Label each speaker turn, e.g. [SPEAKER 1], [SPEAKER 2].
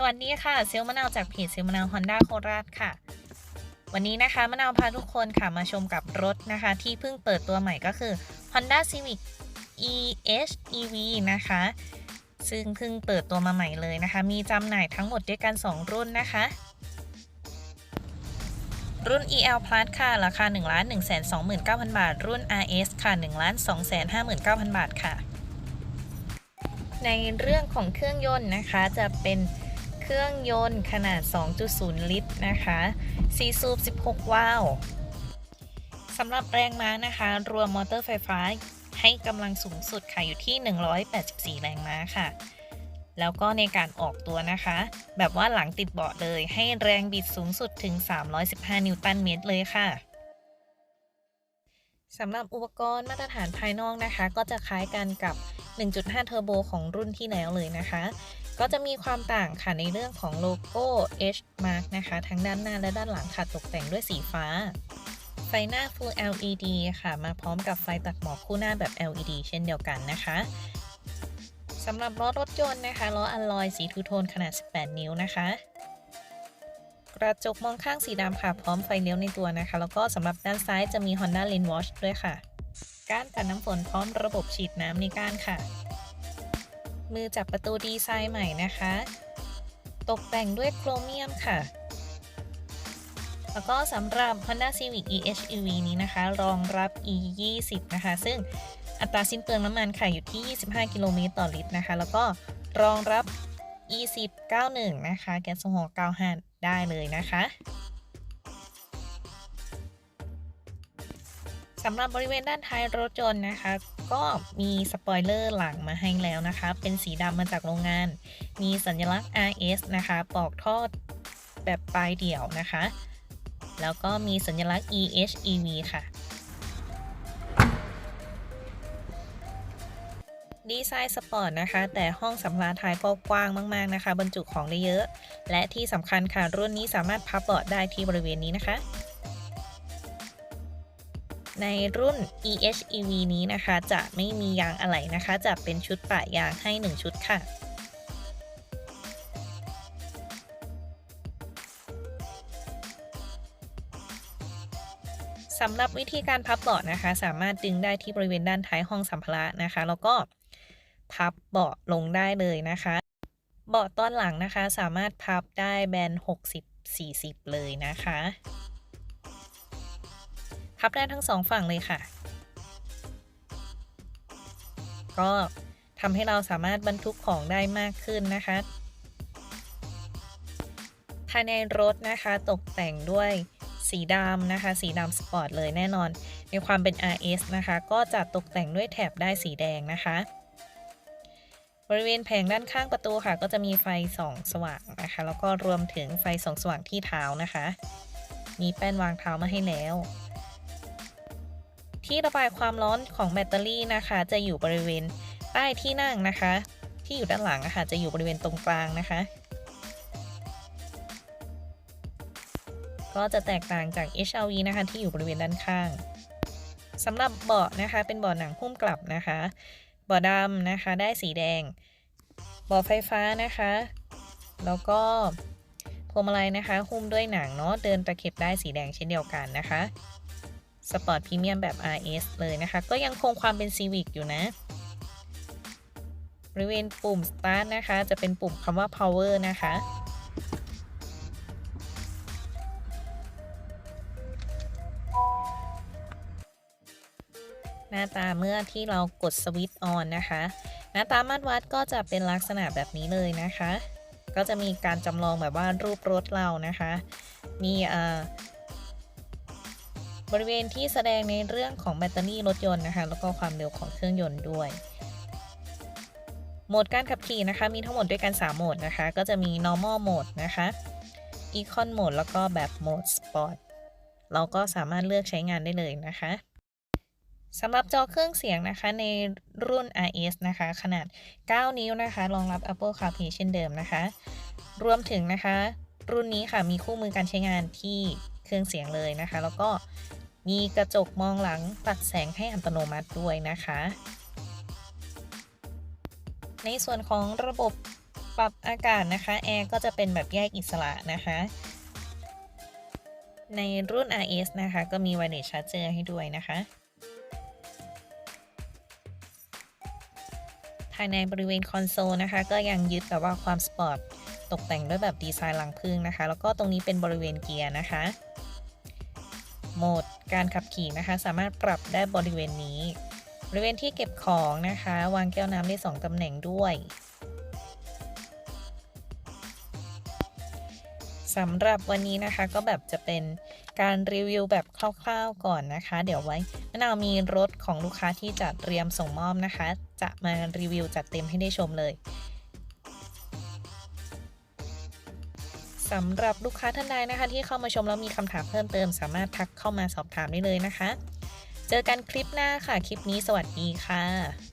[SPEAKER 1] สวัสดีค่ะเซลมะนาวจากเพจเซลมะนาวฮอนด้าโคราชค่ะ วันนี้นะคะมะนาวพาทุกคนค่ะมาชมกับรถนะคะ ที่เพิ่งเปิดตัวใหม่ก็คือ Honda Civic EHEV นะคะ ซึ่งเพิ่งเปิดตัวมาใหม่เลยนะคะ มีจำหน่ายทั้งหมดด้วยกัน 2 รุ่นนะคะ รุ่น EL Plus ค่ะ ราคา 1 1 2 9 0 0 0 บาท รุ่น RS ค่ะ 1 2 5 9 0 0 0 บาทค่ะ ในเรื่องของเครื่องยนต์นะคะจะเป็น เครื่องยนต์ขนาด 2.0 ลิตรนะคะ4สูบ 16 วาล์วสำหรับแรงม้านะคะ รวมมอเตอร์ไฟฟ้าให้กำลังสูงสุดค่ะอยู่ที่ 184 แรงม้าค่ะ แล้วก็ในการออกตัวนะคะ แบบว่าหลังติดเบาะเลยให้แรงบิดสูงสุดถึง 315 นิวตันเมตรเลยค่ะสำหรับอุปกรณ์มาตรฐานภายนอกนะคะ ก็จะคล้ายกันกับ 1.5 เทอร์โบของรุ่นที่แล้วเลยนะคะ ก็จะมีความต่างค่ะในเรื่องของโลโก้ H Mark นะคะ ทั้งด้านหน้าและด้านหลังค่ะตกแต่งด้วยสีฟ้า ไฟหน้า Full LED ค่ะ มาพร้อมกับไฟตัดหมอกคู่หน้าแบบ LED เช่นเดียวกันนะคะสำหรับล้อรถยนต์นะคะล้ออัลลอยสีทูโทนขนาด 18 นิ้วนะคะ กระจกมองข้างสีดำค่ะ พร้อมไฟเลี้ยวในตัวนะคะ แล้วก็สำหรับด้านซ้ายจะมี Honda Lane Watch ด้วยค่ะ ก้านกันน้ำฝนพร้อมระบบฉีดน้ำในก้านค่ะ มือจับประตูดีไซน์ใหม่นะคะ ตกแต่งด้วยโครเมียมค่ะ แล้วก็สำหรับ Honda Civic EHEV นี้นะคะ รองรับ E20 นะคะ ซึ่งอัตราสิ้นเปลืองน้ำมันค่ะอยู่ที่ 25 กิโลเมตรต่อลิตรนะคะ แล้วก็รองรับ E10 91 นะคะ แก๊สโซฮอล์95 ได้เลยนะคะสำหรับบริเวณด้านท้ายรถยนต์นะคะ ก็มีสปอยเลอร์หลังมาให้แล้วนะคะ เป็นสีดำมาจากโรงงาน มีสัญลักษณ์ RS นะคะ ปอกทอดแบบปลายเดี่ยวนะคะ แล้วก็มีสัญลักษณ์ EHEV ค่ะ ดีไซน์สปอร์ตนะคะ แต่ห้องสำราญท้ายก็กว้างมาก ๆ นะคะ บรรจุของได้เยอะ และที่สำคัญค่ะ รุ่นนี้สามารถพับเบาะได้ที่บริเวณนี้นะคะ ในรุ่น EHEV นี้นะคะ จะไม่มียางอะไหล่นะคะ จะเป็นชุดปะยางให้ 1 ชุดค่ะสำหรับวิธีการพับเบาะนะคะ สามารถดึงได้ที่บริเวณด้านท้ายห้องสัมภาระนะคะ แล้วก็พับเบาะลงได้เลยนะคะ เบาะตอนหลังนะคะ สามารถพับได้แบน 60-40 เลยนะคะ พับได้ทั้งสองฝั่งเลยค่ะ ก็ทำให้เราสามารถบรรทุกของได้มากขึ้นนะคะ ภายในรถนะคะตกแต่งด้วยสีดำนะคะ สีดำสปอร์ตเลยแน่นอน ในความเป็น RS นะคะ ก็จะตกแต่งด้วยแถบได้สีแดงนะคะ บริเวณแผงด้านข้างประตูค่ะ ก็จะมีไฟส่องสว่างนะคะ แล้วก็รวมถึงไฟส่องสว่างที่เท้านะคะ มีแป้นวางเท้ามาให้แล้ว ที่ระบายความร้อนของแบตเตอรี่นะคะ จะอยู่บริเวณใต้ที่นั่งนะคะ ที่อยู่ด้านหลังนะคะจะอยู่บริเวณตรงกลางนะคะ ก็จะแตกต่างจาก HRV นะคะ ที่อยู่บริเวณด้านข้างสำหรับเบาะนะคะ เป็นเบาะหนังหุ้มกลับนะคะเบาะดำนะคะ ได้สีแดงเบาะไฟฟ้านะคะ แล้วก็พวงมาลัยนะคะ หุ้มด้วยหนังเนาะเดินตะเข็บได้สีแดงเช่นเดียวกันนะคะ สปอร์ตพรีเมียมแบบ RS เลยนะคะ ก็ยังคงความเป็น Civic อยู่นะ บริเวณปุ่ม Start นะคะ จะเป็นปุ่มคำว่า Power นะคะ หน้าตาเมื่อที่เรากดสวิตช์ออนนะคะ หน้าตามาตรวัดก็จะเป็นลักษณะแบบนี้เลยนะคะ ก็จะมีการจำลองแบบว่ารูปรถเรานะคะ มีอ่า บริเวณที่แสดงในเรื่องของแบตเตอรี่รถยนต์นะคะ แล้วก็ความเร็วของเครื่องยนต์ด้วย โหมดการขับขี่นะคะ มีทั้งหมดด้วยกัน 3 โหมดนะคะ ก็จะมี normal mode นะคะ econ mode แล้วก็แบบ mode sport เราก็สามารถเลือกใช้งานได้เลยนะคะสำหรับจอเครื่องเสียงนะคะในรุ่น RS นะคะ ขนาด 9 นิ้วนะคะ รองรับ Apple CarPlay เช่นเดิมนะคะ รวมถึงนะคะ รุ่นนี้ค่ะมีคู่มือการใช้งานที่ เครื่องเสียงเลยนะคะ แล้วก็มีกระจกมองหลังตัดแสงให้อัตโนมัติด้วยนะคะ ในส่วนของระบบปรับอากาศนะคะแอร์ก็จะเป็นแบบแยกอิสระนะคะในรุ่น RS นะคะ ก็มี wireless charger ให้ด้วยนะคะ ภายในบริเวณคอนโซลนะคะ ก็ยังยึดแบบว่าความสปอร์ต ตกแต่งด้วยแบบดีไซน์หลังพึ่งนะคะ แล้วก็ตรงนี้เป็นบริเวณเกียร์นะคะ โหมดการขับขี่นะคะ สามารถปรับได้บริเวณนี้ บริเวณที่เก็บของนะคะ วางแก้วน้ำได้ 2ตำแหน่งด้วยสำหรับวันนี้นะคะก็แบบจะเป็นการรีวิวแบบคร่าวๆก่อนนะคะ เดี๋ยวไว้มะนาวมีรถของลูกค้าที่จะเตรียมส่งมอบนะคะ จะมารีวิวจัดเต็มให้ได้ชมเลย สำหรับลูกค้าท่านใดนะคะ ที่เข้ามาชมแล้วมีคำถามเพิ่มเติม สามารถทักเข้ามาสอบถามได้เลยนะคะ เจอกันคลิปหน้าค่ะ คลิปนี้สวัสดีค่ะ